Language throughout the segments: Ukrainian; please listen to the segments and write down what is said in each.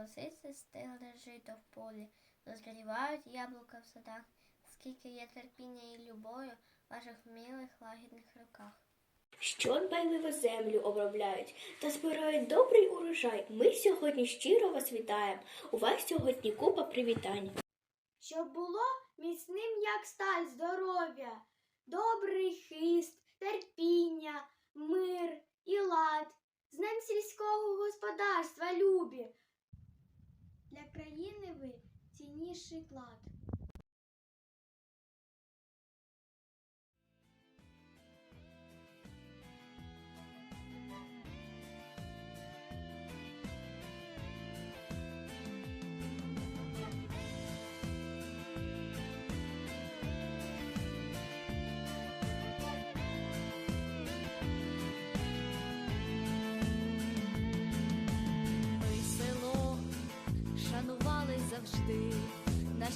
колоситься стигле жито в полі, дозрівають яблука в садах, скільки є терпіння і любові в ваших вмілих лагідних руках. Що дбайливо землю обробляють та збирають добрий урожай. Ми сьогодні щиро вас вітаємо. У вас сьогодні купа привітань. щоб було міцним, як сталь здоров'я, добрий хист, терпіння, мир і лад, з Днем сільського господарства любі. Для країни ви цінніший клад.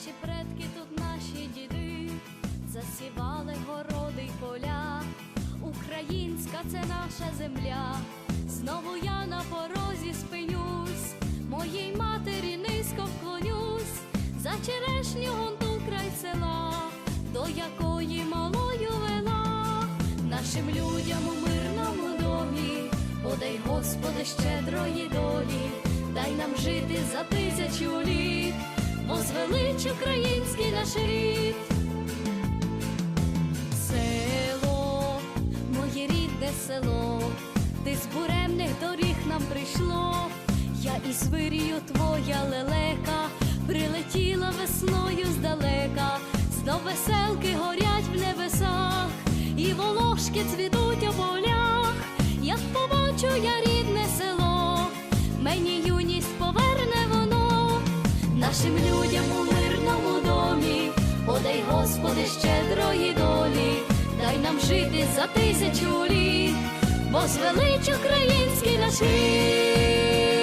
Наші предки тут, наші діди, засівали городи й поля, українська це наша земля. Знову я на порозі спинюсь, моїй матері низько вклонюсь, за черешню гонту край села, до якої малою вела, нашим людям у мирному домі. Подай, Господи, щедрої долі, дай нам жити за тисячу літ, возвелич український наш рід. Село, моє рідне село, ти з буремних доріг нам прийшло, я із вирію твоя лелека, прилетіла весною здалека, знов веселки горять в небесах, і волошки цвітуть у полях, як побачу я рідне село, мені юність поверне воно, нашим людям Господи, щедрої долі, дай нам жити за тисячу літ, бо звелич український наш рід.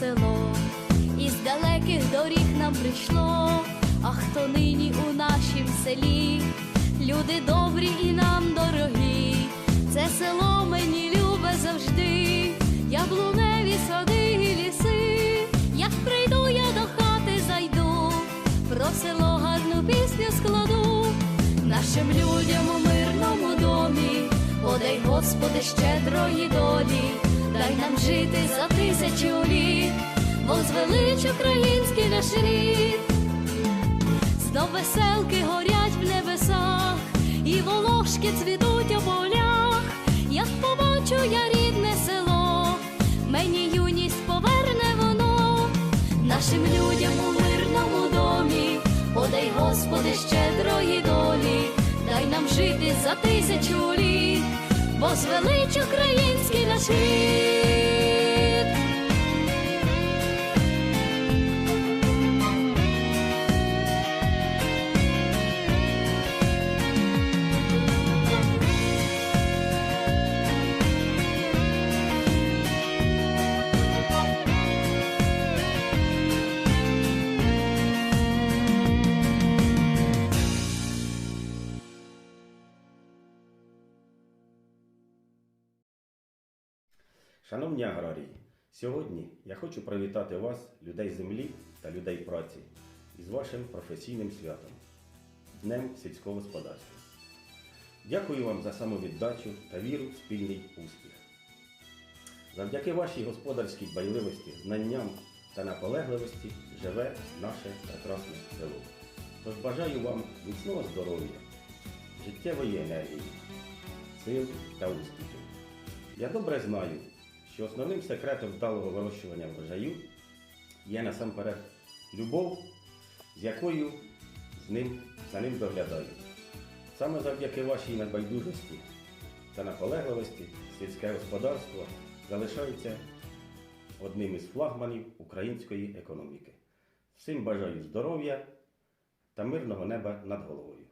Село, із далеких доріг нам прийшло, а хто нині у нашім селі, люди добрі і нам дорогі, це село мені любе завжди, яблуневі сади і ліси, як прийду я до хати, зайду, про село гарну пісню складу, нашим людям у мирному домі. Подай, Господи, щедрої долі, дай нам жити за тисячу літ, возвелич український наш рід, знов веселки горять в небесах, і волошки цвітуть у полях, як побачу я рідне село, мені юність поверне воно, нашим людям у мирному домі, подай, Господи, щедрої долі, дай нам жити за тисячу літ, бо звелич український наш рід. Шановні аграрії, сьогодні я хочу привітати вас, людей землі та людей праці, із вашим професійним святом Днем сільського господарства. Дякую вам за самовіддачу та віру в спільний успіх. Завдяки вашій господарській дбайливості, знанням та наполегливості живе наше прекрасне село. Тож бажаю вам міцного здоров'я, життєвої енергії, сил та успіхів. Я добре знаю, що основним секретом вдалого вирощування врожаю є насамперед любов, з якою з ним, за ним доглядають. Саме завдяки вашій небайдужості та наполегливості сільське господарство залишається одним із флагманів української економіки. Всім бажаю здоров'я та мирного неба над головою.